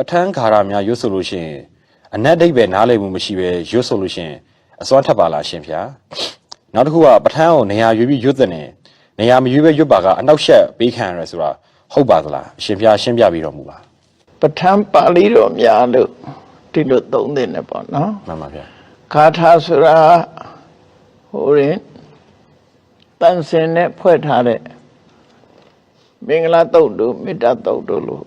ဋ္ဌာန်းဂါရများရွတ်ဆိုလို့ရှိရင်အနတ်ဒိဗ္ဗေနားလည်မှုမရှိပဲရွတ်ဆိုလို့ရှိရင်အစွမ်းထပ်ပါလားရှင်ဗျာနောက်တစ်ခုကပဋ္ဌာန်းကိုနေရာရွေးပြီးရွတ်တဲ့နေနေရာမရွေးပဲရွတ်ပါကအနောက်ရှက်ပေးခံရတယ်ဆိုတာဟုတ်ပါသလားအရှင်ဗျာရှင်းပြပြီးတော်မူပါပဋ္ဌာန်းပါဠိတော်များလို့ဒီလိုသုံးသင့်တယ်ပေါ့နော်မှန်ပါဗျာဂါထာဆိုတာဟိုရင်တန်စင်နဲ့ဖွဲ့ထားတဲ့မင်္ဂလာတုတ်တို့မေတ္တာတုတ်တို့လို့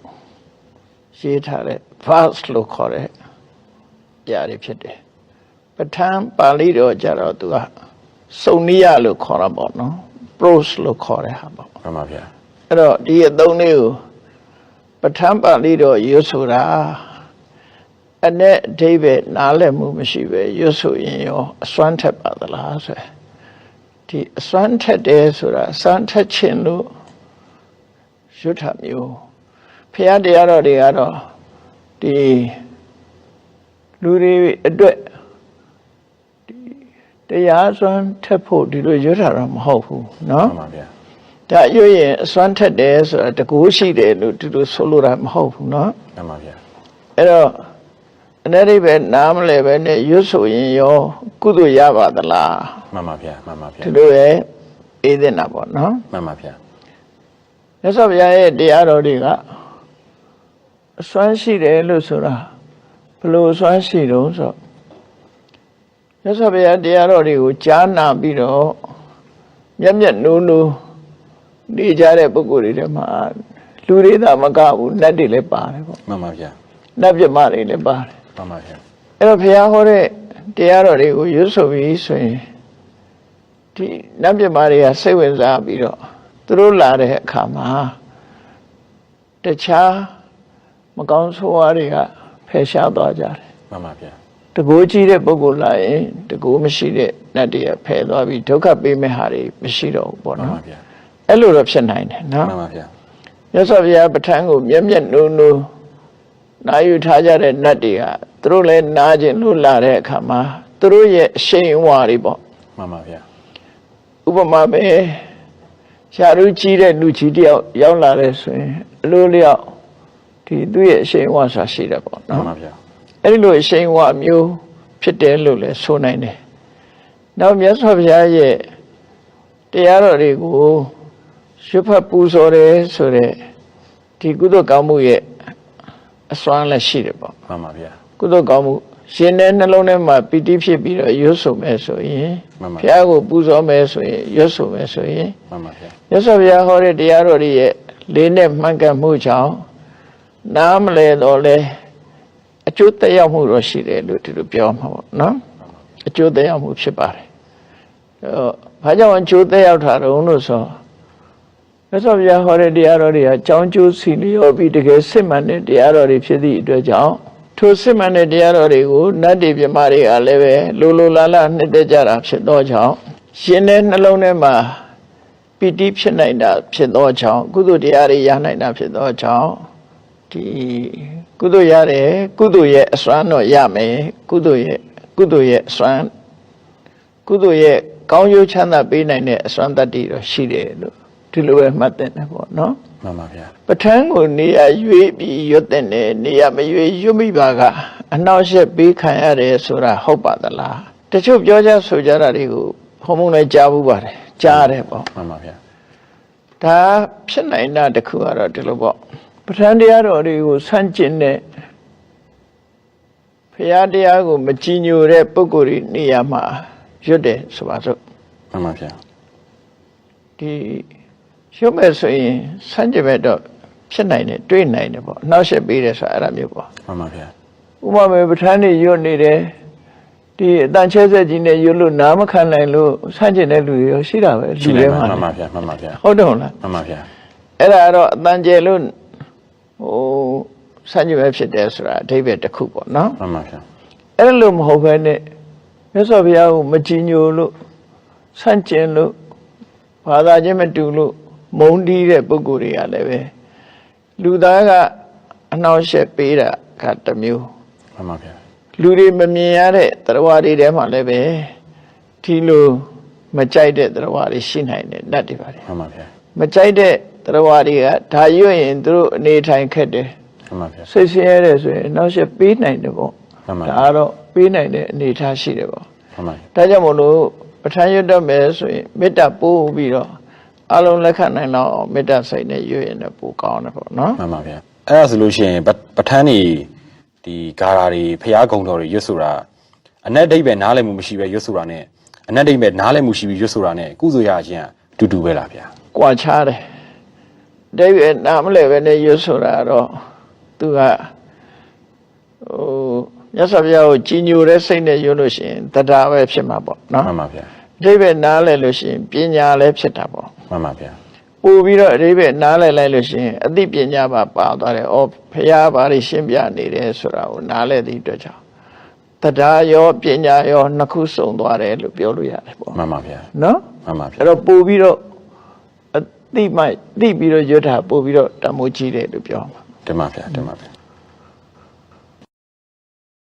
ရေးထားတဲ့ verse လို့ခေါ်တဲ့ຢာတွေဖြစ်တယ်ပဋ္ဌာန်းပါဠိတော်ကြတော့သူကစုံနိယလို့ခေါ်တာပေါ့နော် prose လို့ခေါ်တဲ့ဟာပေါ့မှန်ပါဗျာအဲ့တော့ဒီအသုံးလေးကိုပဋ္ဌာန်းပါဠိတော်ရွတ်ဆိုတာအ내အဓိပ္ပာယ်နားလည်မှုမရှိပဲရွတ်ဆိုရင်ရောအစွမ်းထက်ပါသလားဆိုရင်ဒီအစွမ်းထက်တယ်ဆိုတာအစွမ်းထက်ခြင်းလို့ရွတ်တာမျိုး ဖရာတရားတော်တွေကတော့ဒီလူတွေအတွက်ဒီတရားစွမ်းထက်ဖို့ဒီလိုရွတ်တာတော့မဟုတ်ဘူးเนาะ မှန်ပါဗျာ ဒါရွရင်အစွမ်းထက်တယ်ဆိုတာတကူရှိတယ်လို့ဒီလိုဆိုလိုတာမဟုတ်ဘူးเนาะ မှန်ပါဗျာ အဲ့တော့အနေရိပဲနားမလဲပဲနဲ့ရွတ်ဆိုရင်ရောကုသိုလ်ရပါသလား မှန်ပါဗျာမှန်ပါဗျာ ဒီလိုပဲအေးတဲ့နာပေါ့เนาะ မှန်ပါဗျာ မြတ်စွာဘုရားရဲ့တရားတော်တွေက အစွမ်းရှိတယ်လို့ဆိုတာဘယ်လိုအစွမ်းရှိတုံးဆိုမြတ်စွာဘုရားတရားတော်တွေကိုကြားနာပြီးတော့မျက်မျက်နိုးနိုးနေကြတဲ့ပုဂ္ဂိုလ်တွေထဲမှာလူတွေသာမကဘူးနတ်တွေလည်းပါတယ်ပေါ့မှန်ပါဗျာနတ်ပြမတွေလည်းပါတယ်မှန်ပါဗျာအဲ့တော့ဘုရားဟောတဲ့တရားတော်တွေကိုရွတ်ဆိုပြီးဆိုရင်ဒီနတ်ပြမတွေကစိတ်ဝင်စားပြီးတော့သူတို့လာတဲ့အခါမှာတခြား မကောင်းဆိုးဝါးတွေကဖယ်ရှားသွားကြတယ်မှန်ပါဗျာတကူကြီးတဲ့ပုဂ္ဂိုလ်လာရင်တကူမရှိတဲ့နတ်တွေကဖယ်သွားပြီးဒုက္ခပေးမဲ့ဟာတွေမရှိတော့ဘူးပေါ့မှန်နော်ပါဗျာအဲ့လိုတော့ဖြစ်နိုင်တယ်နော်မှန်ပါဗျာမြတ်စွာဘုရားပဋ္ဌာန်းကိုမျက်မျက်နှုံနှုံနာယူထားကြတဲ့နတ်တွေကသူတို့လည်းနားခြင်းလို့လာတဲ့အခါမှာသူတို့ရဲ့အရှိန်အဝါတွေပေါ့မှန်ပါဗျာဥပမာပဲရှားရူးကြီးတဲ့လူကြီးတယောက်ရောက်လာတဲ့ဆိုရင်အလိုလျောက် ဒီသူ့ရဲ့အရှိန်အဝါဆိုတာရှိတယ်ပေါ့မှန်နော်ပါဗျာအဲ့ဒီလိုအရှိန်အဝါမျိုးဖြစ်တယ်လို့လည်းဆိုနိုင်တယ်နောက်မြတ်စွာဘုရားရဲ့တရားတော်တွေကိုရွတ်ဖတ်ပူဇော်တယ်ဆိုတဲ့ဒီကုသိုလ်ကောင်းမှုရဲ့အစွမ်းလည်းရှိတယ်ပေါ့မှန်ပါဗျာကုသိုလ်ကောင်းမှုရှင်တဲ့နှလုံးထဲမှာပီတိဖြစ်ပြီးတော့ရွတ်ဆိုမယ်ဆိုရင်မှန်ပါဘုရားကိုပူဇော်မယ်ဆိုရင်ရွတ်ဆိုမယ်ဆိုရင်မှန်ပါဗျာမြတ်စွာဘုရားဟောတဲ့တရားတော်တွေရဲ့လေးနဲ့မှန်ကန်မှုကြောင့် နားမလဲတော့လဲအကျိုးသက်ရောက်မှုတော့ရှိတယ်လို့ဒီလိုပြောမှာပေါ့နော်အကျိုးသက်ရောက်မှုဖြစ်ပါတယ်အဲဘာကြောင့်အကျိုးသက်ရောက်တာတုံးလို့ဆိုမြတ်စွာဘုရားဟောတဲ့တရားတော်တွေကကြောင်းကျိုးစီလျော်ပြီးတကယ်စစ်မှန်တဲ့တရားတော်တွေဖြစ်သည့်အတွက်ကြောင့်ထိုစစ်မှန်တဲ့တရားတော်တွေကိုနတ်တွေပြမတွေကလည်းပဲလိုလိုလားလားနှစ်သက်ကြတာဖြစ်သောကြောင့်ရှင်တဲ့နှလုံးထဲမှာပီတိဖြစ်နိုင်တာဖြစ်သောကြောင့်ကုသိုလ်တရားတွေရနိုင်တာဖြစ်သောကြောင့် ဒီကုသိုလ်ရတယ်ကုသိုလ်ရဲ့အစွမ်းတော့ရမယ်ကုသိုလ်ရဲ့ကုသိုလ်ရဲ့အစွမ်းကုသိုလ်ရဲ့ကောင်းကျိုးချမ်းသာပေးနိုင်တဲ့အစွမ်းတတ္တိတော့ရှိတယ်လို့ဒီလိုပဲမှတ်တဲ့တယ်ပေါ့နော်မှန်ပါဗျာပဋ္ဌာန်းကိုနေရာရွေးပြီးရွတ်တဲ့နေနေရာမရွေးရွတ်မိပါကအနှောက်အယှက်ပေးခံရတယ်ဆိုတာဟုတ်ပါသလားတချို့ပြောကြဆိုကြတာတွေကိုဘုံဘုံလည်းကြားဘူးပါတယ်ကြားရတယ်ပေါ့မှန်ပါဗျာဒါဖြစ်နိုင်တာတစ်ခုကတော့ဒီလိုပေါ့ ပဋ္ဌာန်းတရားတော်တွေကိုဆန့်ကျင်တဲ့ဖရာတရားကိုမကြည်ညိုတဲ့ပုဂ္ဂိုလ်တွေနေရာမှာရွတ်တယ်ဆိုပါစို့မှန်ပါဗျာဒီရွတ်မဲ့ဆိုရင်ဆန့်ကျင်မဲ့တော့ဖြစ်နိုင်တယ်တွေးနိုင်တယ်ပေါ့အနောက်ရှက်ပေးတယ်ဆိုတာအဲ့ဒါမျိုးပေါ့မှန်ပါဗျာဥပမာပဲပဋ္ဌာန်းတွေရွတ်နေတယ်ဒီအတန်ချဲဆက်ကြီးနဲ့ရွတ်လို့နားမခံနိုင်လို့ဆန့်ကျင်တဲ့လူတွေရောရှိတာပဲလူရှိတွေနေပါမှာမှန်ပါဗျာမှန်ပါဗျာဟုတ်တယ်မဟုတ်လားမှန်ပါဗျာအဲ့ဒါကတော့အတန်ကျယ်လို့ ဟိုစัญญပဲဖြစ်တယ်ဆိုတာအဓိပ္ပာယ်တစ်ခုပေါ့နော်မှန်ပါဗျာအဲ့လိုမဟုတ်ဘဲနဲ့မြတ်စွာဘုရားကိုမကြည်ညိုလို့ဆန့်ကျင်လို့ဘာသာချင်းမတူလို့မုန်းတီးတဲ့ပုဂ္ဂိုလ်တွေကလည်းပဲလူသားကအနှောင့်အယှက်ပေးတာကတစ်မျိုးမှန်ပါဗျာလူတွေမမြင်ရတဲ့တရားတွေထဲမှာလည်းပဲဒီလိုမကြိုက်တဲ့တရားတွေရှိနိုင်တယ်တတ်တယ်ပါတယ်မှန်ပါဗျာမကြိုက်တဲ့ တရားဝါတွေကဒါရွတ်ရင်သူတို့အနေထိုင်ခက်တယ်မှန်ပါဗျာစိတ်ဆင်းရဲတယ်ဆိုရင်နောက်ဆက်ပေးနိုင်တယ်ပေါ့မှန်ပါဒါကတော့ပေးနိုင်တဲ့အနေအထားရှိတယ်ပေါ့မှန်ပါဒါကြောင့်မို့လို့ပဋ္ဌာန်းရွတ်တတ်မယ်ဆိုရင်မေတ္တာပို့ပြီးတော့အလုံးလက်ခံနိုင်တော့မေတ္တာစိတ်နဲ့ရွတ်ရင်လည်းပိုကောင်းတယ်ပေါ့နော်မှန်ပါဗျာအဲ့ဒါဆိုလို့ရှိရင်ပပဋ္ဌာန်းနေဒီဂါရာတွေဖျားကုံတော်တွေရွတ်ဆိုတာအနက်ဒိဗ္ဗေနားလည်မှုမရှိပဲရွတ်ဆိုတာ ਨੇ အနက်ဒိဗ္ဗေနားလည်မှုရှိပြီးရွတ်ဆိုတာ ਨੇ ကုသိုလ်ရခြင်းအတူတူပဲလားဗျာကွာခြားတယ် ဒိဗ္ဗေနာမလဲပဲနဲ့ရွတ်ဆိုတာတော့သူကဟိုမြတ်စွာဘုရားကိုကြီးညိုတဲ့စိတ်နဲ့ရွတ်လို့ရှိရင်တရားပဲဖြစ်မှာပေါ့နော်မှန်ပါဗျာဒိဗ္ဗေနားလဲလို့ရှိရင်ပညာလည်းဖြစ်တာပေါ့မှန်ပါဗျာပို့ပြီးတော့အဓိပ္ပာယ်နားလည်လိုက်လို့ရှိရင်အသိပညာပါပါသွားတယ်။အော်ဖះဘာတွေရှင်းပြနေတယ်ဆိုတာကိုနားလည်သည့်အတွက်ကြောင့်တရားရောပညာရောနှစ်ခုစုံသွားတယ်လို့ပြောလို့ရတယ်ပေါ့မှန်ပါဗျာ။နော်မှန်ပါဗျာအဲ့တော့ပို့ပြီးတော့အ သိမိုက်သိပြီးတော့ရွတ်တာပို့ပြီးတော့တမိုးကြီးတယ်လို့ပြောမှာတင်ပါဗျာတင်ပါဗျာ